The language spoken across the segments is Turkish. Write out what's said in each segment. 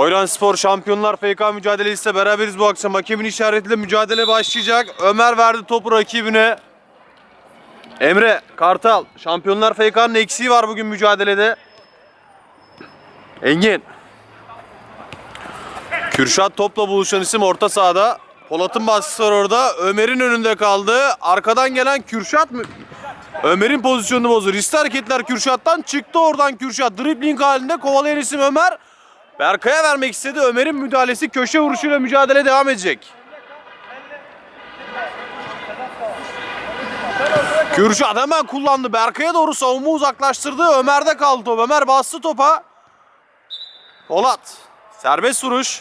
Oyran Spor Şampiyonlar FK mücadelesiyle beraberiz bu akşam. Hakemin işaretiyle mücadele başlayacak. Ömer verdi topu rakibine. Emre, Kartal, Şampiyonlar FK'nın eksiği var bugün mücadelede. Engin. Kürşat topla buluşan isim orta sahada. Polat'ın baskısı var orada. Ömer'in önünde kaldı. Arkadan gelen Kürşat mı? Ömer'in pozisyonunu bozdu. Riskli hareketler Kürşat'tan. Çıktı oradan Kürşat. Dribbling halinde kovalayan isim Ömer. Berkay'a vermek istedi. Ömer'in müdahalesi köşe vuruşuyla mücadele devam edecek. Kürşat hemen kullandı. Berkay'a doğru savunma uzaklaştırdı. Ömer'de kaldı top. Ömer bastı topa. Polat. Serbest vuruş.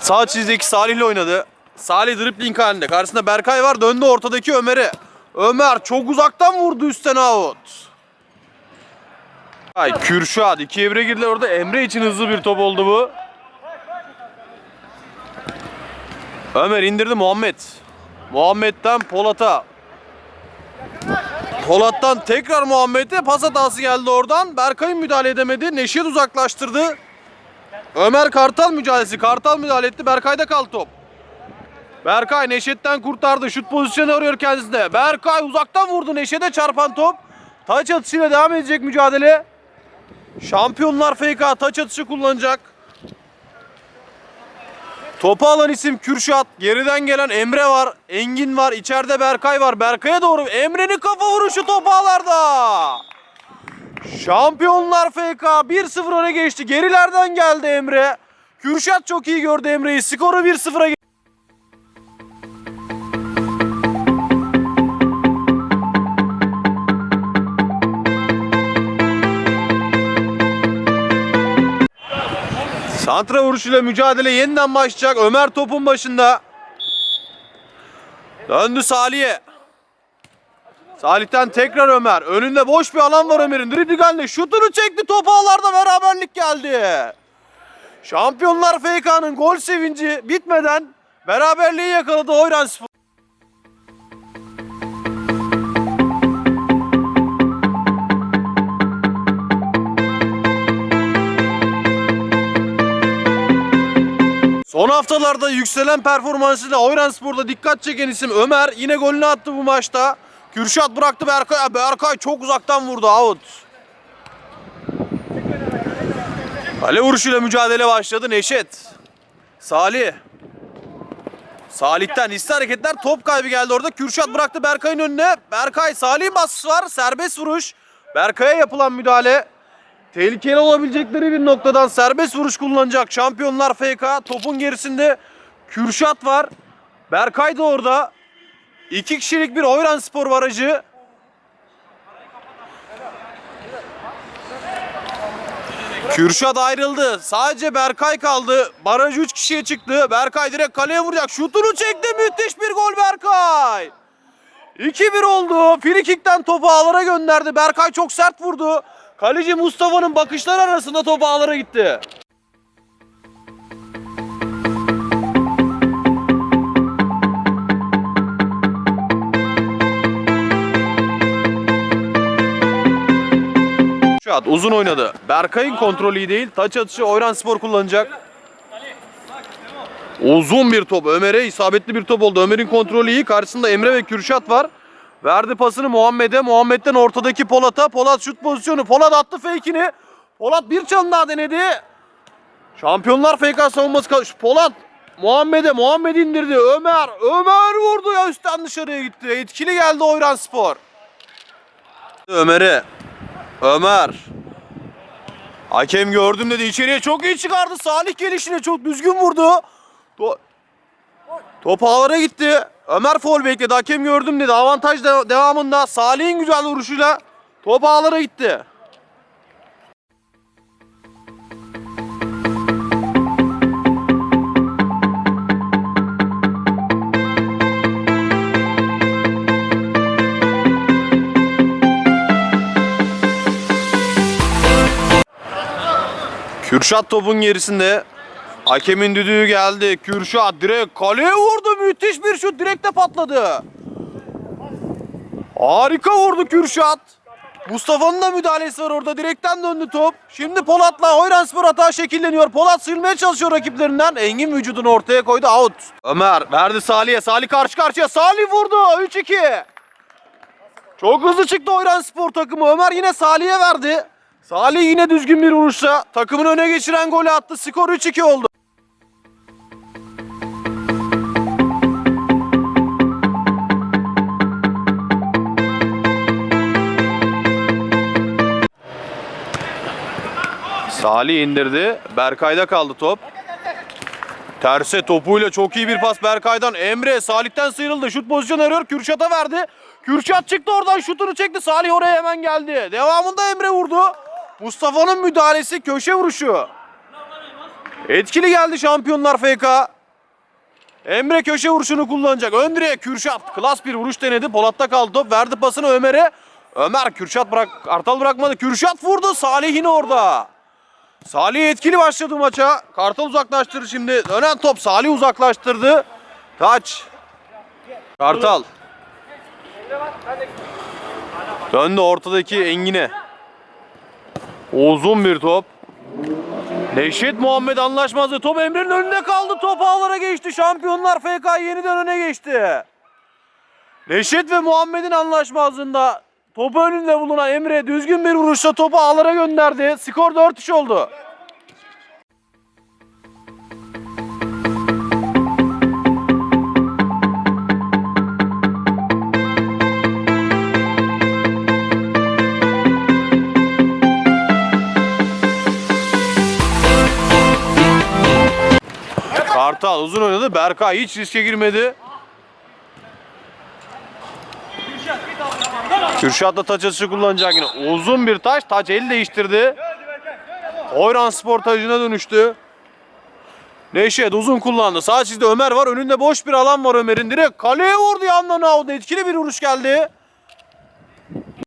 Sağ çizdeki Salih ile oynadı. Salih dribbling halinde. Karşısında Berkay var. Döndü ortadaki Ömer'e. Ömer çok uzaktan vurdu üstten out. Ay Kürşat. iki evre girdiler orada. Emre için hızlı bir top oldu bu. Ömer indirdi Muhammed. Muhammed'den Polat'a. Polat'tan tekrar Muhammed'e pas hatası geldi oradan. Berkay müdahale edemedi. Neşet uzaklaştırdı. Ömer Kartal mücadelesi. Kartal müdahale etti. Berkay'da kaldı top. Berkay Neşet'ten kurtardı. Şut pozisyonu arıyor kendisine. Berkay uzaktan vurdu. Neşet'e çarpan top. Taç atışıyla devam edecek mücadele. Şampiyonlar FK taç atışı kullanacak. Topu alan isim Kürşat. Geriden gelen Emre var. Engin var. İçeride Berkay var. Berkay'a doğru Emre'nin kafa vuruşu top ağlarda. Şampiyonlar FK 1-0 öne geçti. Gerilerden geldi Emre. Kürşat çok iyi gördü Emre'yi. Skoru 1-0'a Santra vuruşuyla mücadele yeniden başlayacak. Ömer topun başında. Döndü Salih'e. Salih'ten tekrar Ömer. Önünde boş bir alan var Ömer'in. Dribling halinde şutunu çekti. Top ağlarda beraberlik geldi. Şampiyonlar FK'nın gol sevinci bitmeden beraberliği yakaladı Oyran Spor. Son haftalarda yükselen performansıyla Oyran Spor'da dikkat çeken isim Ömer. Yine golünü attı bu maçta. Kürşat bıraktı Berkay. Berkay çok uzaktan vurdu out. Kale vuruşuyla mücadele başladı Neşet. Salih. Salih'ten hisli hareketler top kaybı geldi orada. Kürşat bıraktı Berkay'ın önüne. Berkay Salih'in baskısı var. Serbest vuruş. Berkay'a yapılan müdahale. Tehlikeli olabilecekleri bir noktadan serbest vuruş kullanacak Şampiyonlar FK. Topun gerisinde Kürşat var. Berkay da orada. İki kişilik bir Oyran Spor barajı. Kürşat ayrıldı. Sadece Berkay kaldı. Baraj 3 kişiye çıktı. Berkay direkt kaleye vuracak. Şutunu çekti. Müthiş bir gol Berkay. 2-1 oldu. Frikikten topu ağlara gönderdi. Berkay çok sert vurdu. Kaleci Mustafa'nın bakışlar arasında top ağlara gitti. Kürşat uzun oynadı. Berkay'ın kontrolü iyi değil. Taç atışı Oyran Spor kullanacak. Uzun bir top. Ömer'e isabetli bir top oldu. Ömer'in kontrolü iyi. Karşısında Emre ve Kürşat var. Verdi pasını Muhammed'e. Muhammed'den ortadaki Polat'a. Polat şut pozisyonu. Polat attı fake'ini. Polat bir çalım daha denedi. Şampiyonlar FK savunması kalmış. Polat Muhammed'e. Muhammed indirdi. Ömer. Ömer vurdu ya üstten dışarıya gitti. Etkili geldi Oyran Spor. Ömer'e. Ömer. Hakem gördüm dedi içeriye çok iyi çıkardı. Salih gelişine çok düzgün vurdu. To Top ağlara gitti. Ömer foul bekledi. Hakem gördüm dedi. Avantaj de- devamında Salih'in güzel vuruşuyla top ağlara gitti. Kürşat topun gerisinde. Hakemin düdüğü geldi. Kürşat direkt kaleye vurdu. Müthiş bir şut. Direkte patladı. Harika vurdu Kürşat. Mustafa'nın da müdahalesi var orada. Direkten döndü top. Şimdi Polat'la Hoyranspor hata şekilleniyor. Polat sıyrılmaya çalışıyor rakiplerinden. Engin vücudunu ortaya koydu. Out. Ömer verdi Salih'e. Salih karşı karşıya. Salih vurdu. 3-2. Çok hızlı çıktı Hoyranspor takımı. Ömer yine Salih'e verdi. Salih yine düzgün bir vuruşla takımını öne geçiren golü attı. Skor 3-2 oldu. Salih indirdi. Berkay'da kaldı top. Terse topuyla çok iyi bir pas Berkay'dan. Emre Salih'ten sıyrıldı. Şut pozisyonu arıyor. Kürşat'a verdi. Kürşat çıktı oradan şutunu çekti. Salih oraya hemen geldi. Devamında Emre vurdu. Mustafa'nın müdahalesi köşe vuruşu. Etkili geldi Şampiyonlar FK. Emre köşe vuruşunu kullanacak. Ön Kürşat. Klas bir vuruş denedi. Polat'ta kaldı top. Verdi pasını Ömer'e. Ömer Kürşat bırak, Kartal bırakmadı. Kürşat vurdu. Salih yine orada. Salih etkili başladı maça. Kartal uzaklaştırdı şimdi. Dönen top Salih uzaklaştırdı. Taç. Kartal. Döndü ortadaki Engin'e. Uzun bir top. Neşet Muhammed anlaşmazdı. Top Emre'nin önünde kaldı. Top ağlara geçti. Şampiyonlar FK yeniden öne geçti. Neşet ve Muhammed'in anlaşmazlığında topu önünde bulunan Emre düzgün bir vuruşla topu ağlara gönderdi. Skor 4-3 oldu. Kartal uzun oynadı. Berkay hiç riske girmedi. Kürşat da taç atışı kullanacak yine. Uzun bir taç. Taç el değiştirdi. Oyran spor tacına dönüştü. Neşet uzun kullandı. Sağ çizde Ömer var. Önünde boş bir alan var Ömer'in. Direkt kaleye vurdu yandan out. Etkili bir vuruş geldi.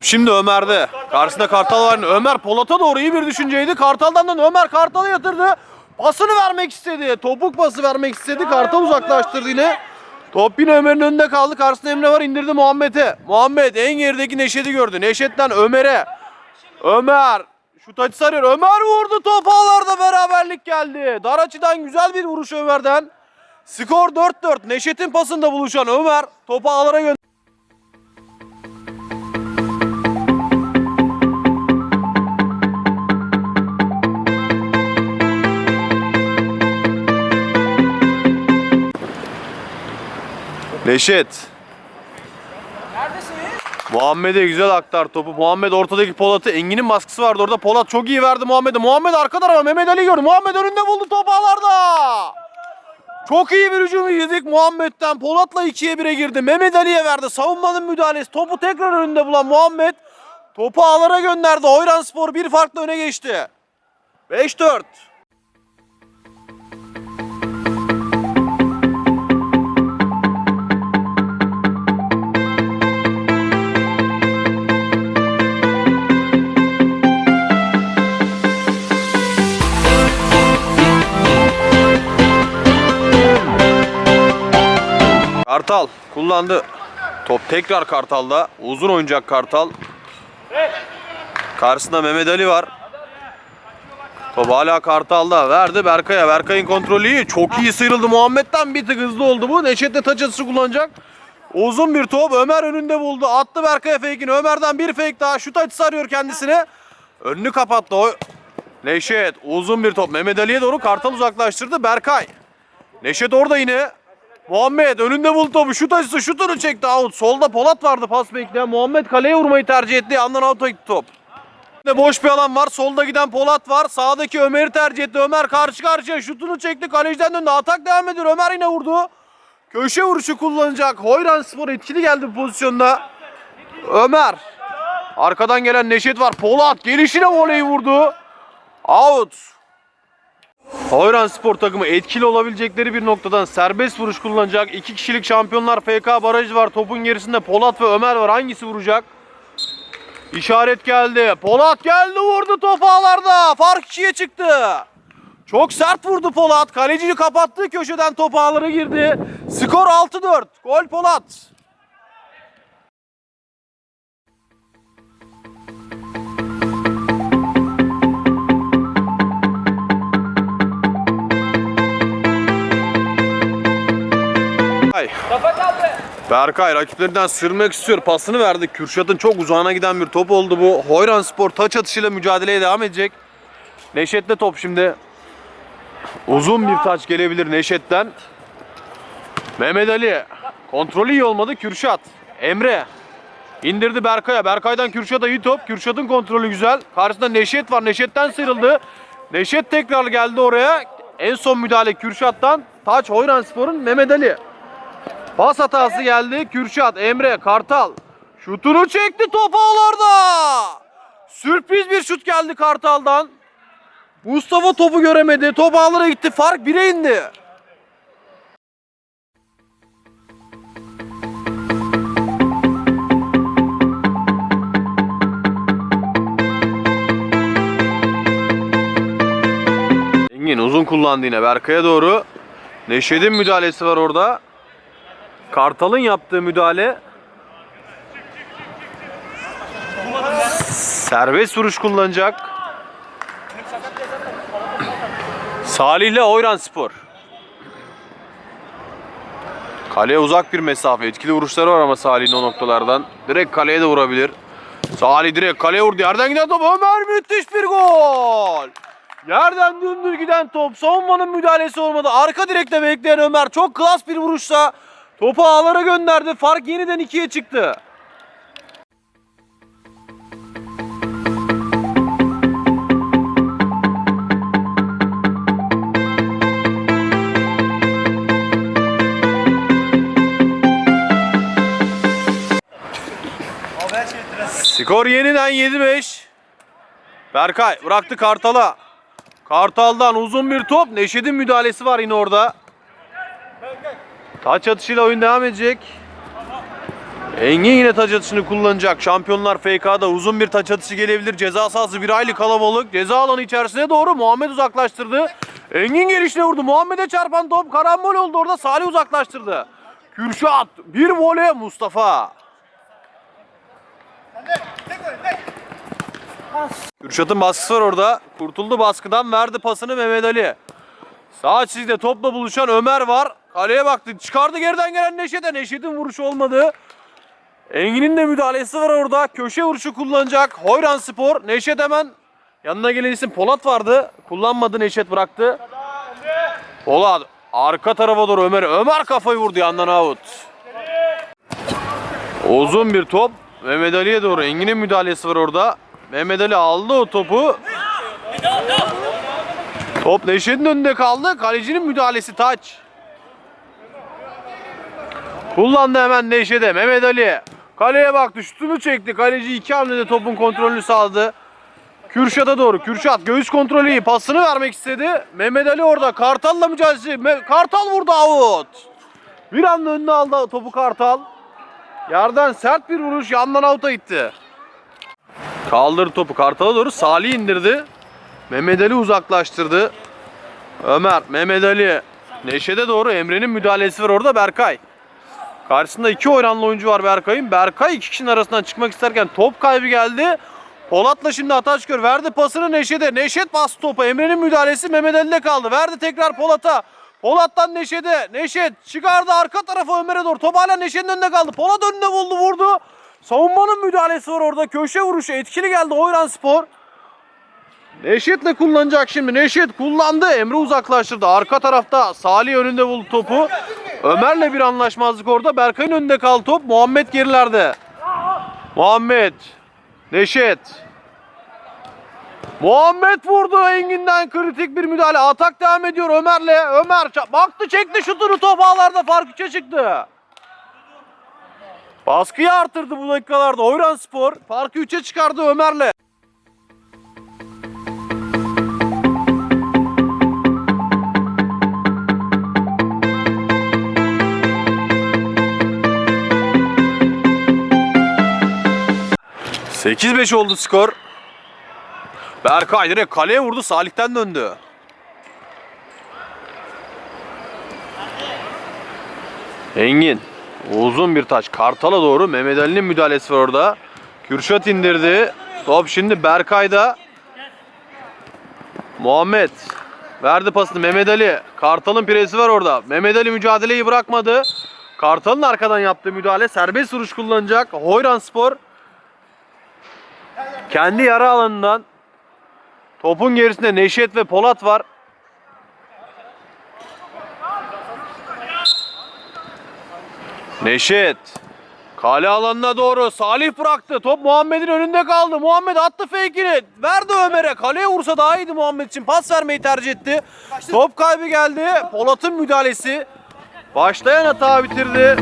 Şimdi Ömer'de. Karşısında Kartal var. Ömer Polat'a doğru iyi bir düşünceydi. Kartal'dan da Ömer Kartal'a yatırdı. Pasını vermek istedi. Topuk pası vermek istedi. Kartal uzaklaştırdı yine. Top yine Ömer'in önünde kaldı. Karşısında Emre var. indirdi Muhammed'e. Muhammed en gerideki Neşet'i gördü. Neşet'ten Ömer'e. Ömer. Şut açısı arıyor. Ömer vurdu. Top ağlarda beraberlik geldi. Dar açıdan güzel bir vuruş Ömer'den. Skor 4-4. Neşet'in pasında buluşan Ömer topu ağlara gönderdi. Neşet. Muhammed'e güzel aktar topu. Muhammed ortadaki Polat'ı. Engin'in baskısı vardı orada. Polat çok iyi verdi Muhammed'e. Muhammed arka tarafa Mehmet Ali gördü. Muhammed önünde buldu top ağlarda. Çok iyi bir hücum izledik Muhammed'den. Polat'la 2'ye 1'e girdi. Mehmet Ali'ye verdi. Savunmanın müdahalesi. Topu tekrar önünde bulan Muhammed. Topu ağlara gönderdi. Oyran Spor bir farkla öne geçti. 5-4. Kartal kullandı. Top tekrar Kartal'da. Uzun oyuncak Kartal. Karşısında Mehmet Ali var. Top hala Kartal'da. Verdi Berkay'a. Berkay'ın kontrolü iyi. Çok iyi sıyrıldı Muhammed'den. Bir tık hızlı oldu bu. Neşet de taç atışı kullanacak. Uzun bir top. Ömer önünde buldu. Attı Berkay'a fake'ini. Ömer'den bir fake daha. Şut açısı arıyor kendisine. Önünü kapattı. O... Neşet uzun bir top. Mehmet Ali'ye doğru Kartal uzaklaştırdı. Berkay. Neşet orada yine. Muhammed önünde buldu topu. Şut açısı şutunu çekti out. Solda Polat vardı pas bekleyen. Muhammed kaleye vurmayı tercih etti. Yandan out'a gitti top. Boş bir alan var. Solda giden Polat var. Sağdaki Ömer'i tercih etti. Ömer karşı karşıya şutunu çekti. Kaleciden döndü. Atak devam ediyor. Ömer yine vurdu. Köşe vuruşu kullanacak. Hoyran Spor etkili geldi bu pozisyonda. Ömer. Arkadan gelen Neşet var. Polat gelişine voleyi vurdu. Out. Hoyran Spor takımı etkili olabilecekleri bir noktadan serbest vuruş kullanacak. İki kişilik Şampiyonlar FK barajı var. Topun gerisinde Polat ve Ömer var. Hangisi vuracak? İşaret geldi. Polat geldi vurdu top ağlarda. Fark ikiye çıktı. Çok sert vurdu Polat. Kaleciyi kapattığı köşeden top ağlara girdi. Skor 6-4. Gol Polat. Ay. Berkay rakiplerinden sırmak istiyor. Pasını verdi. Kürşat'ın çok uzağına giden bir top oldu bu. Hoyran Spor taç atışıyla mücadeleye devam edecek. Neşet'le top şimdi. Uzun bir taç gelebilir Neşet'ten. Mehmet Ali. Kontrolü iyi olmadı. Kürşat. Emre. İndirdi Berkay'a. Berkay'dan Kürşat'a iyi top. Kürşat'ın kontrolü güzel. Karşısında Neşet var. Neşet'ten sıyrıldı. Neşet tekrar geldi oraya. En son müdahale Kürşat'tan. Taç Hoyran Spor'un Mehmet Ali. Pas hatası geldi. Kürşat, Emre, Kartal. Şutunu çekti top ağlarda. Sürpriz bir şut geldi Kartal'dan. Mustafa topu göremedi. Top ağlara gitti. Fark 1'e indi. Engin uzun kullandı yine Berkay'a doğru. Neşet'in müdahalesi var orada. Kartal'ın yaptığı müdahale. Serbest vuruş kullanacak. Salih ile Oyran Spor. Kaleye uzak bir mesafe. Etkili vuruşları var ama Salih'in o noktalardan. Direkt kaleye de vurabilir. Salih direkt kaleye vurdu. Yerden giden top. Ömer müthiş bir gol. Yerden dümdüz giden top. Savunmanın müdahalesi olmadı. Arka direkte bekleyen Ömer çok klas bir vuruşla topu ağlara gönderdi. Fark yeniden ikiye çıktı. Skor yeniden 7-5. Berkay bıraktı Kartal'a. Kartal'dan uzun bir top. Neşet'in müdahalesi var yine orada. Taç atışıyla oyun devam edecek. Engin yine taç atışını kullanacak. Şampiyonlar FK'da uzun bir taç atışı gelebilir. Ceza sahası bir aylık kalabalık. Ceza alanı içerisine doğru Muhammed uzaklaştırdı. Engin gelişine vurdu. Muhammed'e çarpan top karambol oldu orada. Salih uzaklaştırdı. Kürşat bir voley Mustafa. Kürşat'ın baskısı var orada. Kurtuldu baskıdan verdi pasını Mehmet Ali. Sağ çizgide topla buluşan Ömer var. Kaleye baktı. Çıkardı geriden gelen Neşet'e. Neşet'in vuruşu olmadı. Engin'in de müdahalesi var orada. Köşe vuruşu kullanacak. Hoyran Spor. Neşet hemen yanına gelen isim Polat vardı. Kullanmadı Neşet bıraktı. Polat arka tarafa doğru Ömer. Ömer kafayı vurdu yandan out. Uzun bir top. Mehmet Ali'ye doğru. Engin'in müdahalesi var orada. Mehmet Ali aldı o topu. Top Neşet'in önünde kaldı. Kalecinin müdahalesi taç. Kullandı hemen Neşet'e. Mehmet Ali. Kaleye baktı. Şutunu çekti. Kaleci iki hamlede topun kontrolünü sağladı. Kürşat'a doğru. Kürşat göğüs kontrolü iyi. Pasını vermek istedi. Mehmet Ali orada. Kartal'la mücadelesi. Kartal vurdu out. Bir anda önüne aldı topu Kartal. Yerden sert bir vuruş yandan out'a gitti. Kaldırdı topu Kartal'a doğru. Salih indirdi. Mehmet Ali uzaklaştırdı. Ömer, Mehmet Ali. Neşet'e doğru Emre'nin müdahalesi var orada Berkay. Karşısında iki oyranlı oyuncu var Berkay'ın. Berkay iki kişinin arasından çıkmak isterken top kaybı geldi. Polat'la şimdi Ataşkör verdi pasını Neşet'e. Neşet bastı topu. Emre'nin müdahalesi Mehmet Ali'de kaldı. Verdi tekrar Polat'a. Polat'tan Neşet'e. Neşet çıkardı arka tarafa Ömer'e doğru. Top hala Neşet'in önünde kaldı. Polat önünde buldu vurdu. Savunmanın müdahalesi var orada. Köşe vuruşu etkili geldi Oyran Spor. Neşet'le kullanacak şimdi. Neşet kullandı. Emre uzaklaştırdı. Arka tarafta Salih önünde buldu topu. Ömer'le bir anlaşmazlık orada. Berkay'ın önünde kaldı top. Muhammed gerilerde. Muhammed. Neşet. Muhammed vurdu Engin'den kritik bir müdahale. Atak devam ediyor Ömer'le. Ömer baktı çekti şutunu top ağlarda fark 3'e çıktı. Baskıyı artırdı bu dakikalarda Oyran Spor. Farkı 3'e çıkardı Ömer'le. Sekiz beş oldu skor. Berkay direkt kaleye vurdu. Salih'ten döndü. Engin. Uzun bir taç. Kartal'a doğru. Mehmet Ali'nin müdahalesi var orada. Kürşat indirdi. Top şimdi Berkay'da. Muhammed. Verdi pasını Mehmet Ali. Kartal'ın piresi var orada. Mehmet Ali mücadeleyi bırakmadı. Kartal'ın arkadan yaptığı müdahale serbest vuruş kullanacak. Hoyran Spor kendi yarı alanından topun gerisinde Neşet ve Polat var. Neşet kale alanına doğru Salih bıraktı. Top Muhammed'in önünde kaldı. Muhammed attı fake'ini. Verdi Ömer'e. Kaleye vursa daha iyiydi Muhammed için. Pas vermeyi tercih etti. Top kaybı geldi. Polat'ın müdahalesi. Başlayan hata bitirdi.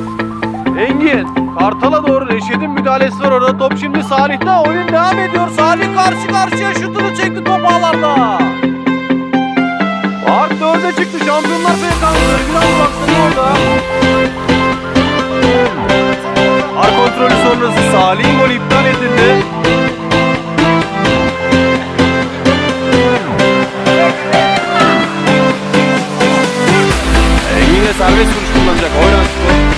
Engin Kartal'a doğru Reşit'in müdahalesi var orada. Top şimdi Salih'te. Oyun devam ediyor. Salih karşı karşıya şutunu çekti top ağlarla. Fark 4'e çıktı. Şampiyonlar PK'nın Biraz baksana orada. Var kontrolü sonrası Salih'in golü iptal edildi. Engin'e serbest vuruş kullanacak Oyran